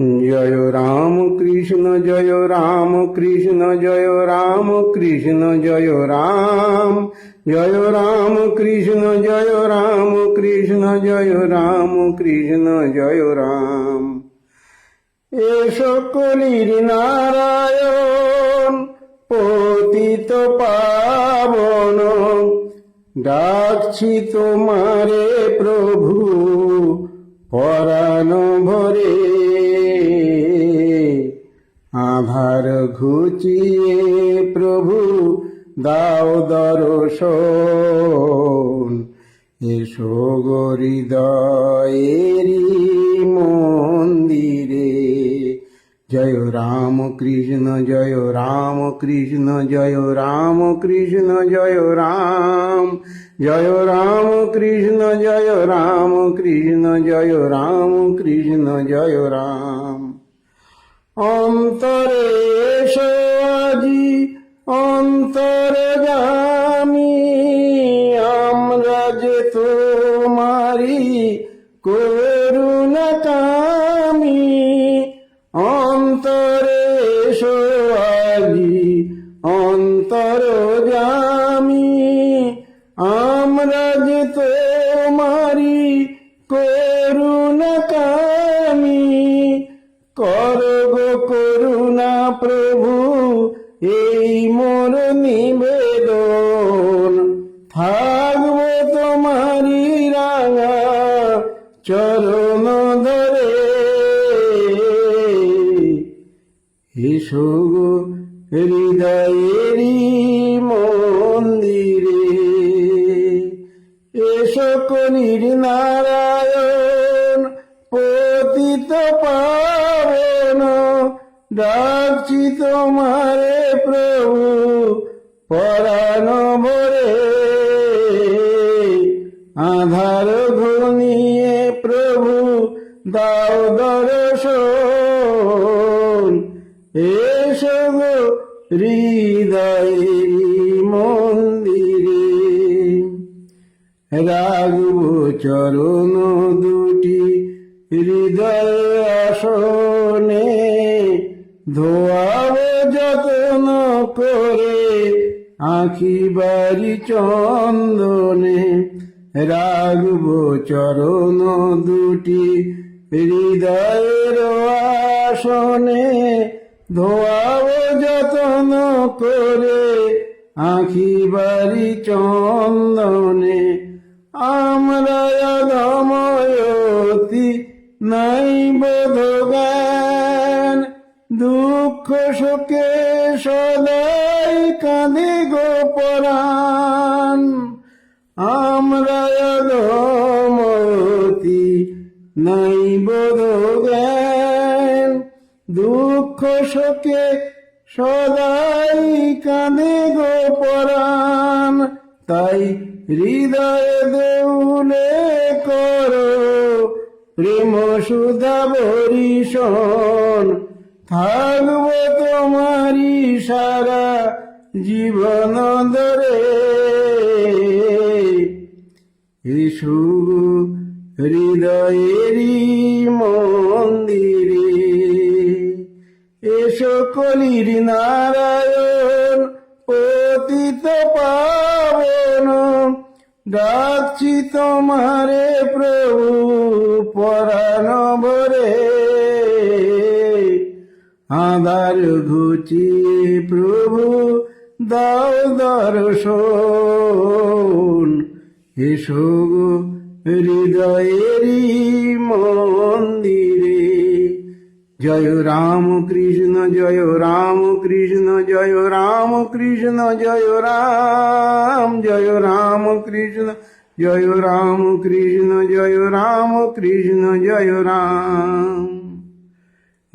জয় রাম কৃষ্ণ, জয় রাম কৃষ্ণ, জয় রাম কৃষ্ণ, জয় রাম। জয় রাম কৃষ্ণ, জয় রাম কৃষ্ণ, জয় রাম কৃষ্ণ, জয় রাম। এ সকলির নারায়ণ, পতিত পাবন। ডাকছি তোমারে প্রভু। ঘুচিয়ে প্রভু, দাও দর্শন। এসো গরিদয়েরি মন্দিরে। জয় রাম কৃষ্ণ, জয় রাম কৃষ্ণ, জয় রাম কৃষ্ণ, জয় রাম। জয় রাম কৃষ্ণ, জয় রাম কৃষ্ণ, জয় রাম কৃষ্ণ, জয় রাম। অন্তরে আজি অন্তরে জামি আমরা যে তোমারি করুণা কামি, অন্তরে এসো আজি অন্তর জামি, আমরা যে তোমারি কামি কর গো করুণা প্রভু, এই মোর নিবেদন। থাকব তোমারি রাঙা চরণ ধরে। এসো হৃদয়েরই মন্দিরে। এসো কলির নারায়ণ, পতিত পাবন ডাকছি তোমারে প্রভু, পরাণ ভরে। আধার ঘুমিয়ে প্রভু, দাও দর্শন। এসো গো হৃদয়ের মন্দিরে। রাগব চরণ দুটি হৃদয় আসনে। ধোয়াব যত্ন করে আঁখি বাড়ি চন্দনে রাগব চরণ দুটি হৃদয়ের আসনে। ধোয়াব যত্ন করে আঁখি বাড়ি চন্দনে, আমরা দময়তি নাই বোধ জ্ঞান দুঃখ শোকে সদাই কাঁদে গোপরাণ আমরা দময়তি নাই বোধ জ্ঞান। দুঃখ শোকে সদাই কাঁদে গোপরাণ তাই হৃদয় দেউলে করো, প্রেম সুধা বরিশন থাকব তোমারি সারা জীবন ধরে। ইসু হৃদয়েরই মন্দিরে, এসো কলির নারায়ণ, পতিত পাবন। ডাকছি তোমারে প্রভু। আধার ঘুচিয়ে প্রভু, দাও দর্শন। এসো হৃদয়েরই মন্দিরে। জয় রাম কৃষ্ণ জয় রাম কৃষ্ণ জয় রাম কৃষ্ণ জয় রাম জয় রাম কৃষ্ণ জয় রাম কৃষ্ণ জয় রাম কৃষ্ণ জয় রাম।